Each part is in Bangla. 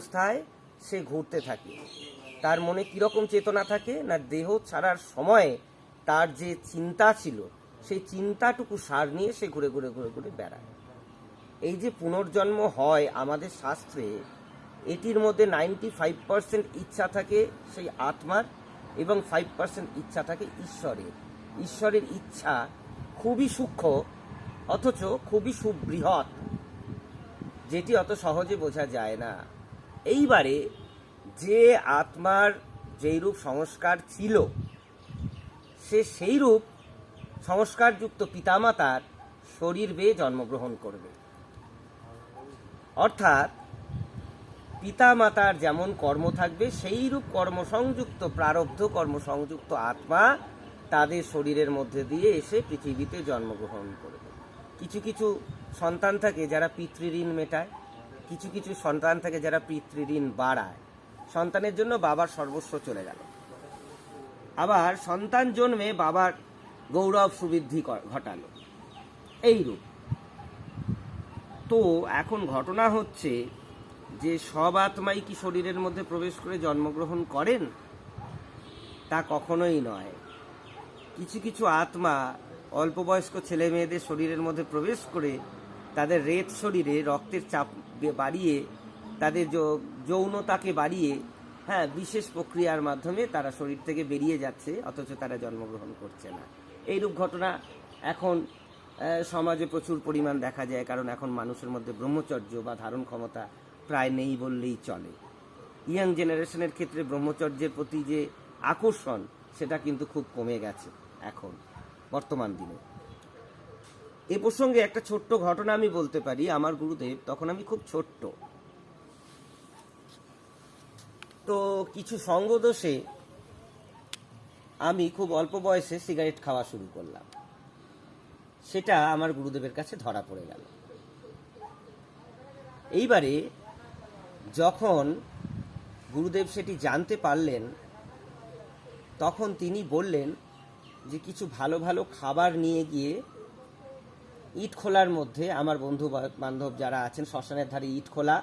অবস্থায় সে ঘুরতে থাকে। তার মনে কীরকম চেতনা থাকে না দেহ ছাড়ার সময়ে তার যে চিন্তা ছিল, সেই চিন্তাটুকু সার নিয়ে সে ঘুরে ঘুরে ঘুরে ঘুরে বেড়ায়। এই যে পুনর্জন্ম হয় আমাদের শাস্ত্রে, এটির মধ্যে নাইনটি ফাইভ পার্সেন্ট ইচ্ছা থাকে সেই আত্মার এবং ফাইভ পার্সেন্ট ইচ্ছা থাকে ঈশ্বরের। ঈশ্বরের ইচ্ছা খুবই সূক্ষ্ম, অথচ খুবই সুবৃহৎ, যেটি অত সহজে বোঝা যায় না। এইবারে যে আত্মার যেই রূপ সংস্কার ছিল, সে সেই রূপ সংস্কারযুক্ত পিতামাতার শরীর বেয়ে জন্মগ্রহণ করবে। অর্থাৎ পিতামাতার যেমন কর্ম থাকবে সেই রূপ কর্মসংযুক্ত, প্রারব্ধ কর্মসংযুক্ত আত্মা তাদের শরীরের মধ্যে দিয়ে এসে পৃথিবীতে জন্মগ্রহণ করবে। কিছু কিছু সন্তান থাকে যারা পিতৃঋণ মেটায়। কিছু কিছু সন্তান থাকে যারা পিতৃঋণ বাড়ায়, সন্তানের জন্য বাবার সর্বস্ব চলে গেল। আবার সন্তান জন্মে বাবার গৌরব সুবৃদ্ধি ঘটালো। এই রূপ তো এখন ঘটনা হচ্ছে যে সব আত্মাই কি শরীরের মধ্যে প্রবেশ করে জন্মগ্রহণ করেন? তা কখনোই নয়। কিছু কিছু আত্মা অল্প বয়স্ক ছেলে মেয়েদের শরীরের মধ্যে প্রবেশ করে তাদের রেত শরীরে রক্তের চাপ বাড়িয়ে, তাদের যৌনতাকে বাড়িয়ে হ্যাঁ বিশেষ প্রক্রিয়ার মাধ্যমে তারা শরীর থেকে বেরিয়ে যাচ্ছে, অথচ তারা জন্মগ্রহণ করছে না। এইরূপ ঘটনা এখন সমাজে প্রচুর পরিমাণ দেখা যায়, কারণ এখন মানুষের মধ্যে ব্রহ্মচর্য বা ধারণ ক্ষমতা প্রায় নেই বললেই চলে। ইয়াং জেনারেশনের ক্ষেত্রে ব্রহ্মচর্যের প্রতি যে আকর্ষণ, সেটা কিন্তু খুব কমে গেছে এখন, বর্তমান দিনে। এ প্রসঙ্গে একটা ছোট্ট ঘটনা আমি বলতে পারি, আমার গুরুদেব, তখন আমি খুব ছোট্ট। তো কিছু সঙ্গদোষে আমি খুব অল্প বয়সে সিগারেট খাওয়া শুরু করলাম। সেটা আমার গুরুদেবের কাছে ধরা পড়ে গেল। এইবারে যখন গুরুদেব সেটি জানতে পারলেন, তখন তিনি বললেন যে কিছু ভালো ভালো খাবার নিয়ে গিয়ে ইট খোলার মধ্যে আমার বন্ধু বান্ধব যারা আছেন, শ্মশানের ধারে ইট খোলা,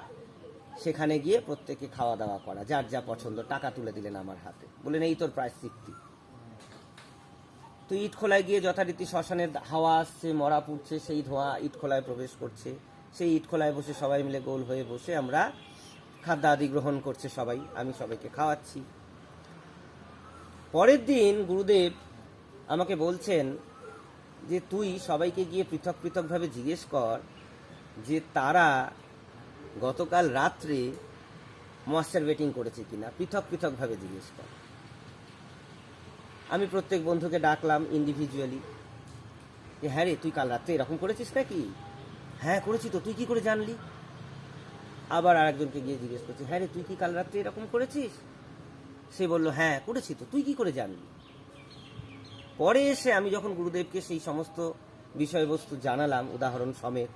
সেখানে গিয়ে প্রত্যেকে খাওয়া দাওয়া করা, যার যা পছন্দ, টাকা তুলে দিলেন আমার হাতে। বললেন, এই তোর প্রায়শ্চিত্তি তো ইট খোলায় গিয়ে যথারীতি শ্মশানের হাওয়া আসছে, মরা পুড়ছে, সেই ধোঁয়া ইট খোলায় প্রবেশ করছে। সেই ইট খোলায় বসে সবাই মিলে গোল হয়ে বসে আমরা খাদ্য আদি গ্রহণ করছে সবাই, আমি সবাইকে খাওয়াচ্ছি। পরের দিন গুরুদেব আমাকে বলছেন যে তুই সবাইকে গিয়ে পৃথক পৃথকভাবে জিজ্ঞেস কর যে তারা গতকাল রাত্রে ময়েশ্চার বেটিং করেছে কিনা, পৃথক পৃথকভাবে জিজ্ঞেস কর। আমি প্রত্যেক বন্ধুকে ডাকলাম ইন্ডিভিজুয়ালি যে হ্যাঁ রে, তুই কাল রাত্রে এরকম করেছিস নাকি? হ্যাঁ করেছি তো, তুই কি করে জানলি? আবার আরেকজনকে গিয়ে জিজ্ঞেস করছি হ্যাঁ রে, তুই কি কাল রাত্রে এরকম করেছিস? সে বলল হ্যাঁ করেছি তো, তুই কি করে জানলি? পরে এসে আমি যখন গুরুদেবকে সেই সমস্ত বিষয়বস্তু জানালাম, উদাহরণ সমেত,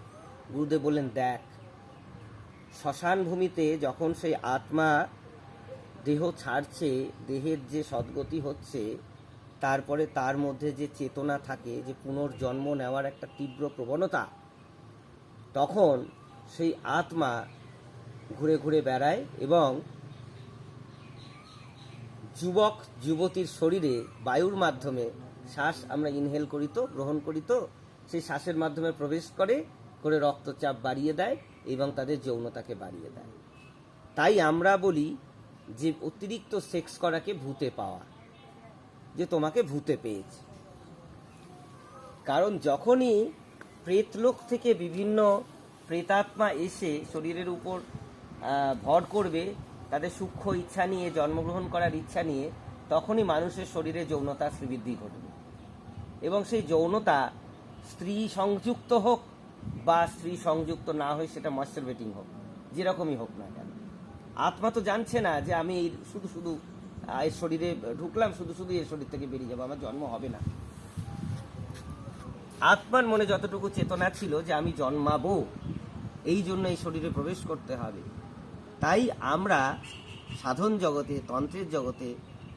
গুরুদেব বললেন, দেখ, শ্মশান ভূমিতে যখন সেই আত্মা দেহ ছাড়ছে, দেহের যে সদ্গতি হচ্ছে, তারপরে তার মধ্যে যে চেতনা থাকে, যে পুনর্জন্ম নেওয়ার একটা তীব্র প্রবণতা, তখন সেই আত্মা ঘুরে ঘুরে বেড়ায় এবং যুবক, যুবতীর শরীরে বায়ুর মাধ্যমে শ্বাস আমরা ইনহেল করি তো, গ্রহণ করি তো, সেই শ্বাসের মাধ্যমে প্রবেশ করে করে রক্তচাপ বাড়িয়ে দেয় এবং তাদের যৌনতাকে বাড়িয়ে দেয়। তাই আমরা বলি যে অতিরিক্ত সেক্স করাকে ভূতে পাওয়া, যে তোমাকে ভূতে পেয়েছে। কারণ যখনই প্রেতলোক থেকে বিভিন্ন প্রেতাত্মা এসে শরীরের উপর ভর করবে, তাদের সূক্ষ্ম ইচ্ছা নিয়ে, জন্মগ্রহণ করার ইচ্ছা নিয়ে, তখনই মানুষের শরীরে যৌনতা শ্রীবৃদ্ধি ঘটবে। এবং সেই যৌনতা স্ত্রী সংযুক্ত হোক বা স্ত্রী সংযুক্ত না হয়ে সেটা মাস্টারবেটিং হোক, যেরকমই হোক না কেন। আত্মা তো জানছে না যে আমি শুধু শুধু এর শরীরে ঢুকলাম, শুধু শুধু এর শরীর থেকে বেরিয়ে যাব, আমার জন্ম হবে না। আত্মার মনে যতটুকু চেতনা ছিল যে আমি জন্মাবো, এই জন্য এই শরীরে প্রবেশ করতে হবে। তাই আমরা সাধন জগতে, তন্ত্রের জগতে